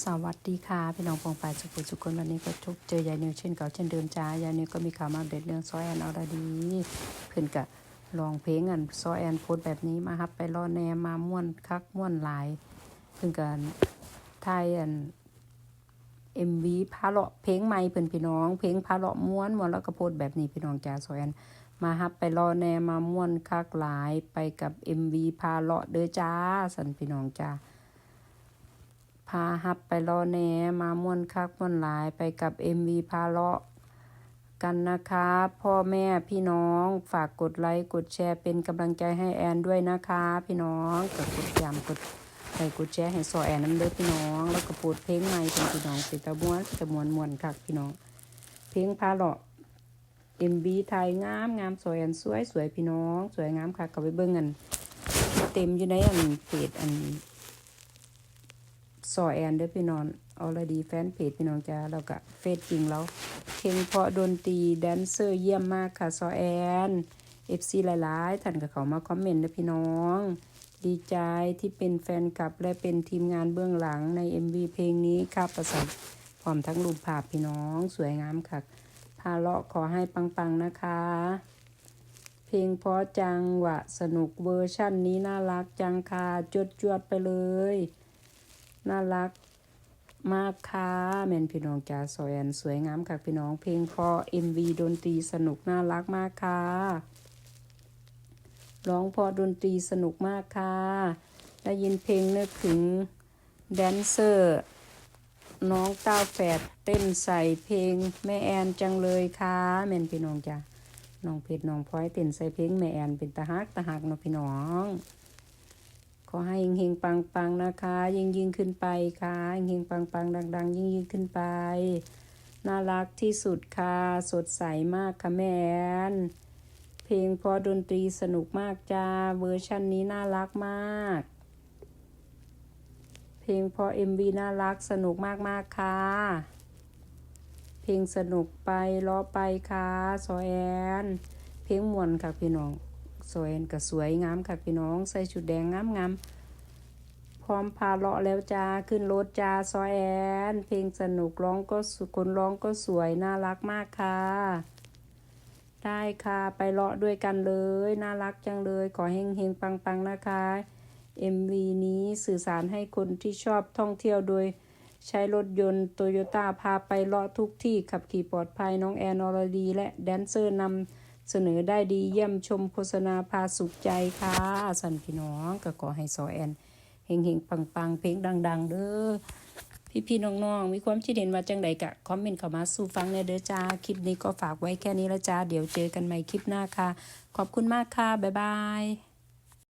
สวัสดีค่ะ พี่น้องปองปายสุขุสุขคนวันนี้ก็ทุกเจอยายนิวเช่นเก่าเช่นเดิมจ้ายายนิวก็มีข่าวมาอัปเดเรื่องซอแอนอรดีเพื่อนกะลองเพลงอันซอแอนโพสแบบนี้มาฮับ ไปรอแนมมาม่วนคักม่วนหลายเพื่อนกันไทยอันเอ็มวีพาเลาะเพลงใหม่เพื่อนพี่น้อง เพลงพาเลาะม้วนม้วนแล้วก็โพสแบบนี้พี่น้องจ้าซอแอนมาฮับไปรอแนมมาม่วนคักหลายไปกับเอ็มวีพาเลาะเด้อจ้าสันพี่น้องจ้า พาฮับไปรอแหนมาม่วนคักม่วนหลายไปกับ MV พาเลาะกันนะคะ พ่อแม่พี่น้องฝากกดไลค์กดแชร์เป็นกำลังใจให้แอนด้วยนะคะ พี่น้องกดกดยามกดไลค์กดแชร์ให้ซอแอนน้ำเด้อพี่น้อง แล้วก็ปูดเพลงใหม่เป็นพี่น้องเป็นตะม้วนตะมวนมวนคักพี่น้อง เพลงพาเลาะ MV ไทยงามงามสวยอันสวยสวยพี่น้อง สวยงามค่ะก็ไปเบิ่งกันเต็มอยู่ในอันเพจอัน ซอแอนเด้อพี่น้องออลดีแฟนเพจพี่น้องจ้าแล้วก็เฟซจริงแล้วเพลงเพราะดนตรีแดนเซอร์เยี่ยมมากค่ะซอแอนเอฟซีหลายๆท่านก็เขามาคอมเมนต์เด้อพี่น้อง ดีใจที่เป็นแฟนคลับและเป็นทีมงานเบื้องหลังใน MV เพลงนี้ครับประสานพร้อมทั้งรูปภาพพี่น้องสวยงามค่ะพาเลาะขอให้ปังๆนะคะ เพลงเพราะจังหวะสนุกเวอร์ชั่นนี้น่ารักจังค่ะจดจวดๆไปเลย น่ารักมากค่ะแมนพี่น้องจ้าสวยแอนสวยงามค่ะพี่น้องเพลงพอเพราะ MV ดนตรีสนุกน่ารักมากค่ะร้องพอดนตรีสนุกมากค่ะได้ยินเพลงนึกถึงแดนเซอร์น้องต้าแฝดเต้นใส่เพลงแม่แอนจังเลยค่ะแมนพี่น้องจ้าน้องเพชรน้องพลอยเต้นใส่เพลงแม่แอนเป็นตาฮักตาฮักเนาะพี่น้อง ขอให้เฮงๆปังๆนะคะ ยิ่งยิ่งขึ้นไปค่ะเฮงๆปังๆดัง ๆ ยิ่งยิ่งขึ้นไป น่ารักที่สุดค่ะ สดใสมากค่ะแม่แอนเพลงพราะดนตรีสนุกมากจ้าเวอร์ชันนี้น่ารักมาก เพลงเพราะ MV น่ารักสนุกมากๆค่ะเพลงสนุกไปล้อไปค่ะซอแอน เพลงมวนค่ะพี่น้อง สวยก็สวยงามค่ะพี่น้องใส่ชุดแดงงามงามพร้อมพาเลาะแล้วจ้าขึ้นรถจ้าซอยแอนเพลงสนุกร้องก็สุคนร้องก็สวยน่ารักมากค่ะ ได้ค่ะไปเลาะด้วยกันเลย น่ารักจังเลยขอเฮงเฮงปังปังๆนะคะ MV นี้สื่อสารให้คนที่ชอบท่องเที่ยวโดยใช้รถยนต์โตโยต้าพาไปเลาะทุกที่ขับขี่ปลอดภัยน้องแอนอรดีและแดนเซอร์นำ เสนอได้ดีเยี่ยมชมโฆษณาพาสุขใจค่ะสันพี่น้องก็ขอให้ซอแอนเฮงเฮงปังปังเพลงดัง ๆ เด้อพี่พี่ๆน้องๆมีความคิดเห็นว่าจังใดกะคอมเมนต์เข้ามาสู่ฟังในเด้อจ้าคลิปนี้ก็ฝากไว้แค่นี้ละจ้าเดี๋ยวเจอกันใหม่คลิปหน้าค่ะ ขอบคุณมากค่ะบ๊ายบาย